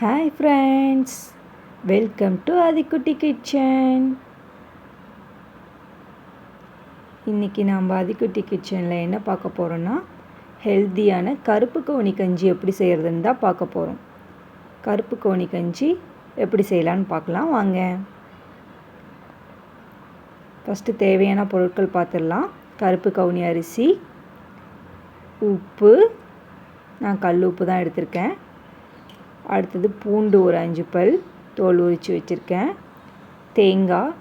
Hi friends welcome to Aadhikutti kitchen இன்றைக்கி நாம் ஆதிக்குட்டி கிச்சனில் என்ன பார்க்க போகிறோன்னா ஹெல்த்தியான கருப்பு கவுனி கஞ்சி எப்படி செய்கிறதுன்னு தான் பார்க்க போகிறோம் கருப்பு கவுனி கஞ்சி எப்படி செய்யலான்னு பார்க்கலாம் வாங்க. ஃபஸ்ட்டு தேவையான பொருட்கள் பார்த்துடலாம். கருப்பு கவுனி அரிசி உப்பு. நான் கல் உப்பு தான் எடுத்திருக்கேன். அடுத்தது பூண்டு ஒரு அஞ்சு பல் தோல் உரித்து வச்சுருக்கேன். தேங்காய்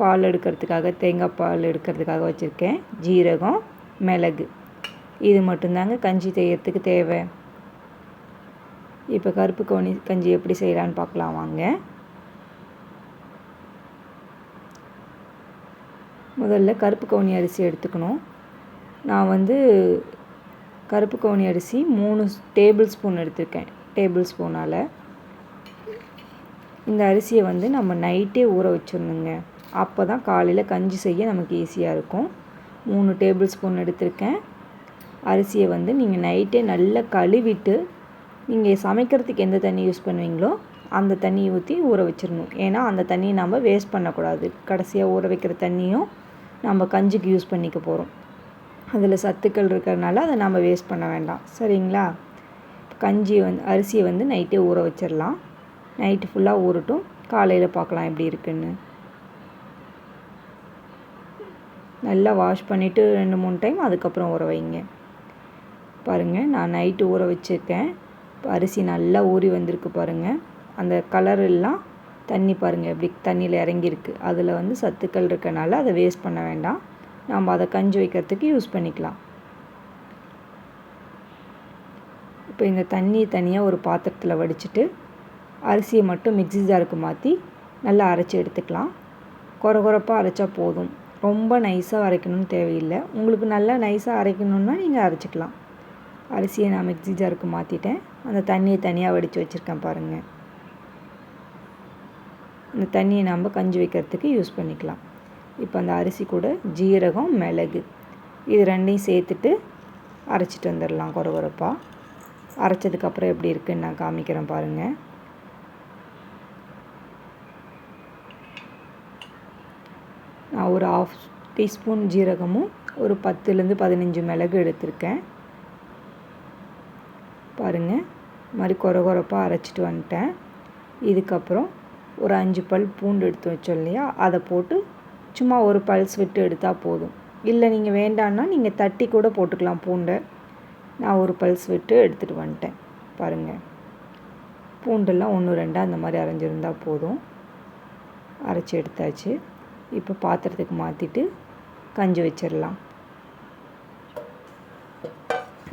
பால் எடுக்கிறதுக்காக தேங்காய் பால் எடுக்கிறதுக்காக வச்சுருக்கேன். ஜீரகம் மிளகு. இது மட்டும்தாங்க கஞ்சி செய்யறதுக்கு தேவை. இப்போ கருப்பு கவுனி கஞ்சி எப்படி செய்யலான்னு பார்க்கலாம் வாங்க. முதல்ல கருப்பு கவுனி அரிசி எடுத்துக்கணும். நான் வந்து கருப்பு கவுனி அரிசி மூணு டேபிள் ஸ்பூன் எடுத்திருக்கேன். டேபிள் ஸ்பூனால் இந்த அரிசியை வந்து நம்ம நைட்டே ஊற வச்சிடணுங்க. அப்போ தான் காலையில் கஞ்சி செய்ய நமக்கு ஈஸியாக இருக்கும். மூணு டேபிள் ஸ்பூன் எடுத்திருக்கேன். அரிசியை வந்து நீங்கள் நைட்டே நல்லா கழுவிட்டு நீங்கள் சமைக்கிறதுக்கு எந்த தண்ணி யூஸ் பண்ணுவீங்களோ அந்த தண்ணியை ஊற்றி ஊற வச்சிடணும். ஏன்னா அந்த தண்ணியை நம்ம வேஸ்ட் பண்ணக்கூடாது. கடைசியாக ஊற வைக்கிற தண்ணியும் நம்ம கஞ்சிக்கு யூஸ் பண்ணிக்க போகிறோம் அதில் சத்துக்கள் இருக்கிறதுனால அதை நம்ம வேஸ்ட் பண்ண வேண்டாம். சரிங்களா? கஞ்சி வந்து அரிசியை வந்து நைட்டே ஊற வச்சிடலாம் நைட்டு ஃபுல்லாக ஊறட்டும். காலையில் பார்க்கலாம் எப்படி இருக்குன்னு. நல்லா வாஷ் பண்ணிவிட்டு ரெண்டு மூணு டைம் அதுக்கப்புறம் ஊற வைங்க. பாருங்கள் நான் நைட்டு ஊற வச்சுருக்கேன். அரிசி நல்லா ஊறி வந்திருக்கு பாருங்கள் அந்த கலர் எல்லாம் தண்ணி பாருங்கள் எப்படி தண்ணியில் இறங்கியிருக்கு. அதில் வந்து சத்துக்கள் இருக்கனால அதை வேஸ்ட் பண்ண வேண்டாம். நம்ம அதை கஞ்சி வைக்கிறதுக்கு யூஸ் பண்ணிக்கலாம். இப்போ இந்த தண்ணி தனியாக ஒரு பாத்திரத்தில் வடிச்சிட்டு அரிசியை மட்டும் மிக்ஸி ஜாருக்கு மாற்றி நல்லா அரைச்சி எடுத்துக்கலாம். குறை குறைப்பாக அரைச்சா போதும். ரொம்ப நைஸாக அரைக்கணும்னு தேவையில்லை. உங்களுக்கு நல்லா நைஸாக அரைக்கணுன்னா நீங்கள் அரைச்சிக்கலாம். அரிசியை நான் மிக்ஸி ஜாருக்கு மாற்றிட்டேன் அந்த தண்ணியை தனியாக வடித்து வச்சுருக்கேன் பாருங்கள் இந்த தண்ணியை நம்ம கஞ்சி வைக்கிறதுக்கு யூஸ் பண்ணிக்கலாம். இப்போ அந்த அரிசி கூட ஜீரகம் மிளகு இது ரெண்டையும் சேர்த்துட்டு அரைச்சிட்டு வந்துடலாம் குறை குறைப்பாக அரைச்சதுக்கப்புறம் எப்படி இருக்குன்னு நான் காமிக்கிறேன் பாருங்கள் நான் ஒரு ஆஃப் டீஸ்பூன் ஜீரகமும் ஒரு பத்துலேருந்து பதினஞ்சு மிளகு எடுத்திருக்கேன். பாருங்கள் மாதிரி குறை குறைப்பாக அரைச்சிட்டு வந்துட்டேன். இதுக்கப்புறம் ஒரு அஞ்சு பல் பூண்டு எடுத்து வச்சோம் இல்லையா அதை போட்டு சும்மா ஒரு பல்ஸ் விட்டு எடுத்தால் போதும். இல்லை நீங்கள் வேண்டான்னா நீங்கள் தட்டி கூட போட்டுக்கலாம் பூண்டை. நான் ஒரு பல்ஸ் விட்டு எடுத்துகிட்டு வந்துட்டேன். பாருங்கள் பூண்டெல்லாம் ஒன்று ரெண்டாக அந்த மாதிரி அரைஞ்சிருந்தால் போதும். அரைச்சி எடுத்தாச்சு. இப்போ பாத்திரத்துக்கு மாற்றிட்டு கஞ்சி வச்சிடலாம்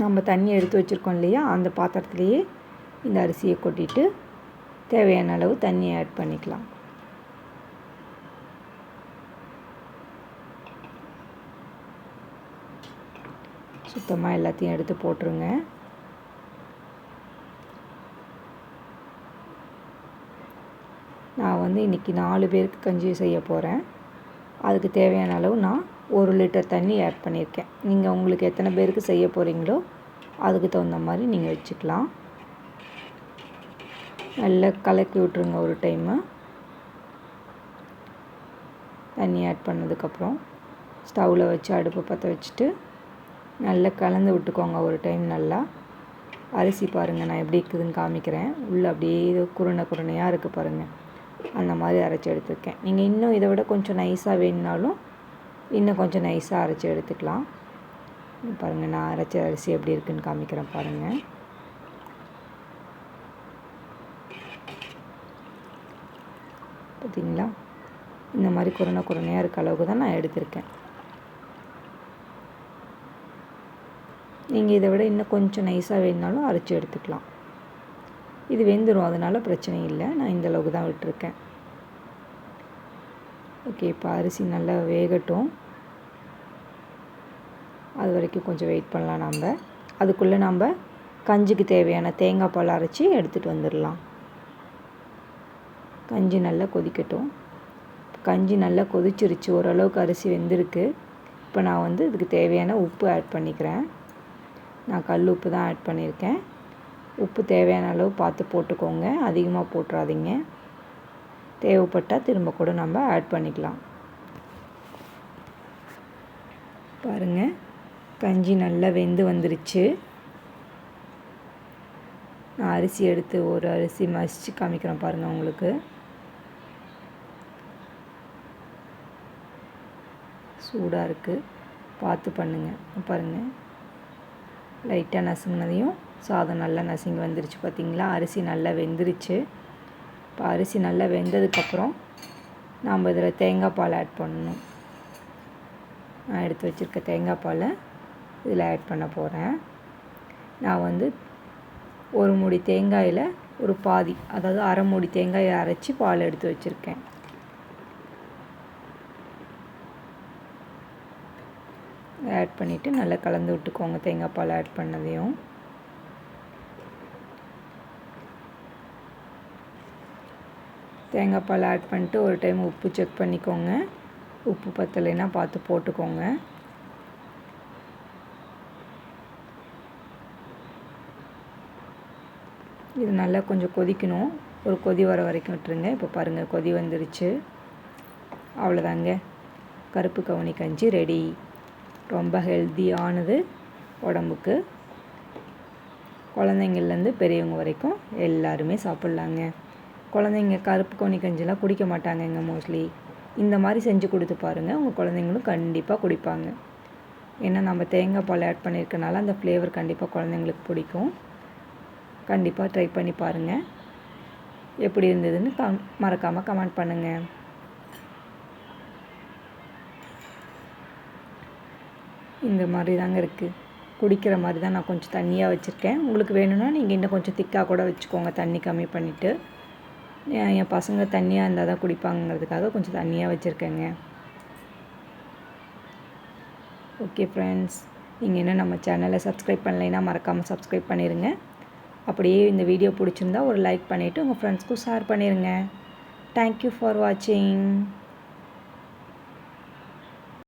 நம்ம தண்ணி எடுத்து வச்சுருக்கோம் இல்லையா? அந்த பாத்திரத்துலேயே இந்த அரிசியை கொட்டிட்டு தேவையான அளவு தண்ணியை ஆட் பண்ணிக்கலாம். சுத்தமாக எல்லாத்தையும் எடுத்து போட்டுருங்க. நான் வந்து இன்றைக்கி நாலு பேருக்கு கஞ்சி செய்ய போகிறேன் அதுக்கு தேவையான அளவு நான் ஒரு லிட்டர் தண்ணி ஆட் பண்ணியிருக்கேன். நீங்கள் உங்களுக்கு எத்தனை பேருக்கு செய்ய போகிறீங்களோ அதுக்கு தகுந்த மாதிரி நீங்கள் வச்சுக்கலாம். நல்லா கலக்கி விட்ருங்க ஒரு டைமு. தண்ணி ஆட் பண்ணதுக்கப்புறம் ஸ்டவ்வில் வச்சு அடுப்பை பற்ற வச்சுட்டு நல்லா கலந்து விட்டுக்கோங்க ஒரு டைம் நல்லா. அரிசி பாருங்கள் நான் எப்படி இருக்குதுன்னு காமிக்கிறேன். உள்ளே அப்படியே குருணை குருணையாக இருக்குது பாருங்கள் அந்த மாதிரி அரைச்சி எடுத்துருக்கேன். நீங்கள் இன்னும் இதை விட கொஞ்சம் நைஸாக வேணுனாலும் இன்னும் கொஞ்சம் நைஸாக அரைச்சி எடுத்துக்கலாம். பாருங்கள் நான் அரைச்ச அரிசி எப்படி இருக்குதுன்னு காமிக்கிறேன் பாருங்கள் பார்த்தீங்களா இந்த மாதிரி குருணை குருணையாக இருக்க அளவுக்கு தான் நான் எடுத்திருக்கேன். நீங்கள் இதை விட இன்னும் கொஞ்சம் நைஸாக வேணுனாலும் அரைச்சி எடுத்துக்கலாம். இது வெந்துடும் அதனால் பிரச்சனை இல்லை. நான் இந்த அளவுக்கு தான் விட்டுருக்கேன். ஓகே இப்போ அரிசி நல்லா வேகட்டும். அது வரைக்கும் கொஞ்சம் வெயிட் பண்ணலாம் நம்ம அதுக்குள்ளே நம்ம கஞ்சிக்கு தேவையான தேங்காய் பால் அரைச்சி எடுத்துகிட்டு வந்துடலாம். கஞ்சி நல்லா கொதிக்கட்டும். கஞ்சி நல்லா கொதிச்சிருச்சு. ஓரளவுக்கு அரிசி வெந்திருக்கு. இப்போ நான் வந்து இதுக்கு தேவையான உப்பு ஆட் பண்ணிக்கிறேன். நான் கல் உப்பு தான் ஆட் பண்ணியிருக்கேன். உப்பு தேவையான அளவு பார்த்து போட்டுக்கோங்க. அதிகமாக போட்டுறாதீங்க. தேவைப்பட்டால் திரும்ப கூட நம்ம ஆட் பண்ணிக்கலாம். பாருங்கள் கஞ்சி நல்லா வெந்து வந்துருச்சு. நான் அரிசி எடுத்து ஒரு அரிசி மசித்து காமிக்கிறேன் பாருங்கள் உங்களுக்கு. சூடாக இருக்குது பார்த்து பண்ணுங்கள் பாருங்கள் லைட்டாக நசுங்கினதையும் சாதம் நல்லா நசுங்கி வந்துருச்சு பார்த்திங்களா அரிசி நல்லா வெந்துருச்சு. இப்போ அரிசி நல்லா வெந்ததுக்கப்புறம் நாம் இதில் தேங்காய் பால் ஆட் பண்ணணும். நான் எடுத்து வச்சுருக்க தேங்காய் பாலை இதில் ஆட் பண்ண போகிறேன் நான் வந்து ஒரு மூடி தேங்காயில் ஒரு பாதி அதாவது அரை மூடி தேங்காயை அரைச்சி பால் எடுத்து வச்சுருக்கேன். ஆட் பண்ணிவிட்டு நல்லா கலந்து விட்டுக்கோங்க தேங்காய் பால் ஆட் பண்ணதையும். தேங்காய் பால் ஆட் பண்ணிட்டு ஒரு டைம் உப்பு செக் பண்ணிக்கோங்க. உப்பு பத்தலைன்னா பார்த்து போட்டுக்கோங்க. இது நல்லா கொஞ்சம் கொதிக்கணும். ஒரு கொதி வர வரைக்கும் விட்டுருங்க. இப்போ பாருங்கள் கொதி வந்துருச்சு. அவ்வளோதாங்க கருப்பு கவுனி கஞ்சி ரெடி ரொம்ப ஹெல்த்தியானது உடம்புக்கு. குழந்தைங்கள்லேருந்து பெரியவங்க வரைக்கும் எல்லாருமே சாப்பிட்லாங்க. குழந்தைங்க கருப்பு கோணி கஞ்சிலாம் குடிக்க மாட்டாங்கங்க மோஸ்ட்லி. இந்த மாதிரி செஞ்சு கொடுத்து பாருங்கள் உங்கள் குழந்தைங்களும் கண்டிப்பாக குடிப்பாங்க. ஏன்னா நம்ம தேங்காய் பால் ஆட் பண்ணியிருக்கனால அந்த ஃப்ளேவர் கண்டிப்பாக குழந்தைங்களுக்கு பிடிக்கும். கண்டிப்பாக ட்ரை பண்ணி பாருங்கள் எப்படி இருந்ததுன்னு கம் மறக்காமல் கமெண்ட் பண்ணுங்கள் இந்த மாதிரி தாங்க இருக்குது குடிக்கிற மாதிரி தான் நான் கொஞ்சம் தண்ணியாக வச்சுருக்கேன். உங்களுக்கு வேணும்னா நீங்கள் இன்னும் கொஞ்சம் திக்காக கூட வச்சுக்கோங்க தண்ணி கம்மி பண்ணிவிட்டு என் பசங்க தண்ணியாக இருந்தால் தான் குடிப்பாங்கிறதுக்காக கொஞ்சம் தண்ணியாக வச்சுருக்கேங்க. ஓகே ஃப்ரெண்ட்ஸ் நீங்கள் இன்னும் நம்ம சேனலை சப்ஸ்கிரைப் பண்ணலைன்னா மறக்காமல் சப்ஸ்கிரைப் பண்ணிடுங்க அப்படியே இந்த வீடியோ பிடிச்சிருந்தா ஒரு லைக் பண்ணிவிட்டு உங்கள் ஃப்ரெண்ட்ஸ்க்கும் ஷேர் பண்ணிடுங்க தேங்க்யூ ஃபார் வாட்சிங்